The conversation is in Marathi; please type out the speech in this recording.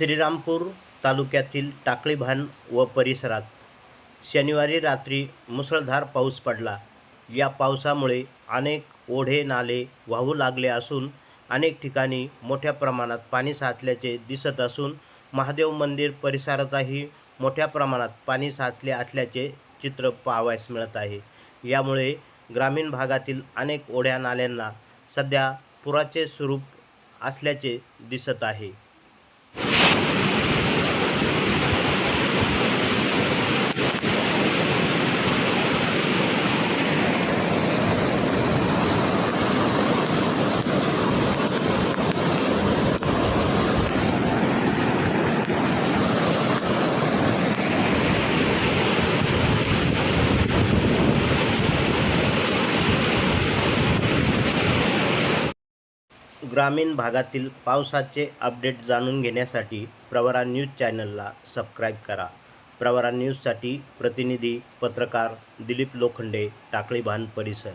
श्रीरामपूर तालुक्यातील टाकळीभान व परिसरात शनिवारी रात्री मुसळधार पाऊस पडला. या पावसामुळे अनेक ओढे नाले वाहू लागले असून अनेक ठिकाणी मोठ्या प्रमाणात पाणी साचल्याचे दिसत असून महादेव मंदिर परिसरातही मोठ्या प्रमाणात पाणी साचले असल्याचे चित्र पाहावयास मिळत आहे. यामुळे ग्रामीण भागातील अनेक ओढ्या नाल्यांना सध्या पुराचे स्वरूप असल्याचे दिसत आहे. ग्रामीण भागातील पावसाचे अपडेट जाणून घेण्यासाठी प्रवरा न्यूज चॅनलला सबस्क्राईब करा. प्रवरा न्यूजसाठी प्रतिनिधी पत्रकार दिलीप लोखंडे टाकळीभान परिसर.